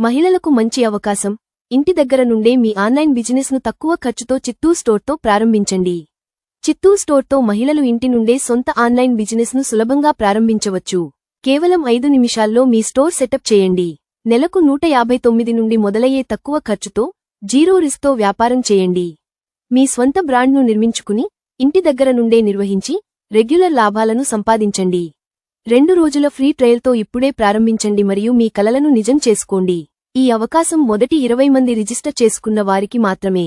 మహిళలకు మంచి అవకాశం. ఇంటి దగ్గర నుండే మీ ఆన్లైన్ బిజినెస్ను తక్కువ ఖర్చుతో చిత్తూ స్టోర్తో ప్రారంభించండి. చిత్తూ స్టోర్తో మహిళలు ఇంటి నుండే సొంత ఆన్లైన్ బిజినెస్ను సులభంగా ప్రారంభించవచ్చు. కేవలం ఐదు నిమిషాల్లో మీ స్టోర్ సెటప్ చేయండి. నెలకు నూట యాభై తొమ్మిది నుండి మొదలయ్యే తక్కువ ఖర్చుతో జీరో రిస్క్తో వ్యాపారం చేయండి. మీ స్వంత బ్రాండ్ను నిర్మించుకుని ఇంటి దగ్గర నుండే నిర్వహించి రెగ్యులర్ లాభాలను సంపాదించండి. రెండు రోజుల ఫ్రీ ట్రయల్తో ఇప్పుడే ప్రారంభించండి మరియు మీ కలలను నిజం చేసుకోండి. ఈ అవకాశం మొదటి ఇరవై మంది రిజిస్టర్ చేసుకున్న వారికి మాత్రమే.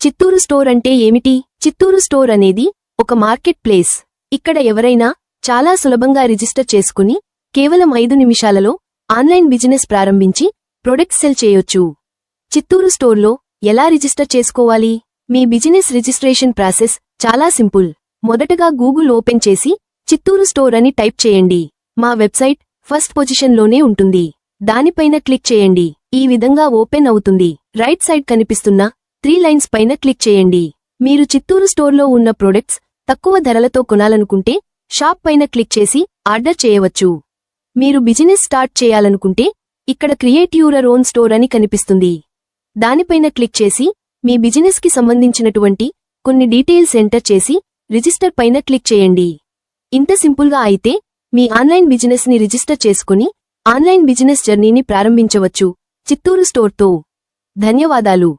చిత్తూరు స్టోర్ అంటే ఏమిటి? చిత్తూరు స్టోర్ అనేది ఒక మార్కెట్ ప్లేస్. ఇక్కడ ఎవరైనా చాలా సులభంగా రిజిస్టర్ చేసుకుని కేవలం ఐదు నిమిషాలలో ఆన్లైన్ బిజినెస్ ప్రారంభించి ప్రొడక్ట్స్ సెల్ చేయొచ్చు. చిత్తూరు స్టోర్లో ఎలా రిజిస్టర్ చేసుకోవాలి? మీ బిజినెస్ రిజిస్ట్రేషన్ ప్రాసెస్ చాలా సింపుల్. మొదటగా గూగుల్ ఓపెన్ చేసి చిత్తూరు స్టోర్ అని టైప్ చేయండి. మా వెబ్సైట్ ఫస్ట్ పొజిషన్లోనే ఉంటుంది. దానిపైన క్లిక్ చేయండి. ఈ విధంగా ఓపెన్ అవుతుంది. రైట్ సైడ్ కనిపిస్తున్న త్రీ లైన్స్ పైన క్లిక్ చేయండి. మీరు చిత్తూరు స్టోర్లో ఉన్న ప్రొడక్ట్స్ తక్కువ ధరలతో కొనాలనుకుంటే షాప్ పైన క్లిక్ చేసి ఆర్డర్ చేయవచ్చు. మీరు బిజినెస్ స్టార్ట్ చేయాలనుకుంటే ఇక్కడ క్రియేట్ యూరర్ ఓన్ స్టోర్ అని కనిపిస్తుంది. దానిపైన క్లిక్ చేసి మీ బిజినెస్కి సంబంధించినటువంటి కొన్ని డీటెయిల్స్ ఎంటర్ చేసి రిజిస్టర్ పైన క్లిక్ చేయండి. ఇంత సింపుల్గా అయితే మీ ఆన్లైన్ బిజినెస్ని రిజిస్టర్ చేసుకుని ఆన్లైన్ బిజినెస్ జర్నీని ప్రారంభించవచ్చు. చిత్తూరు స్టోర్తో. ధన్యవాదాలు.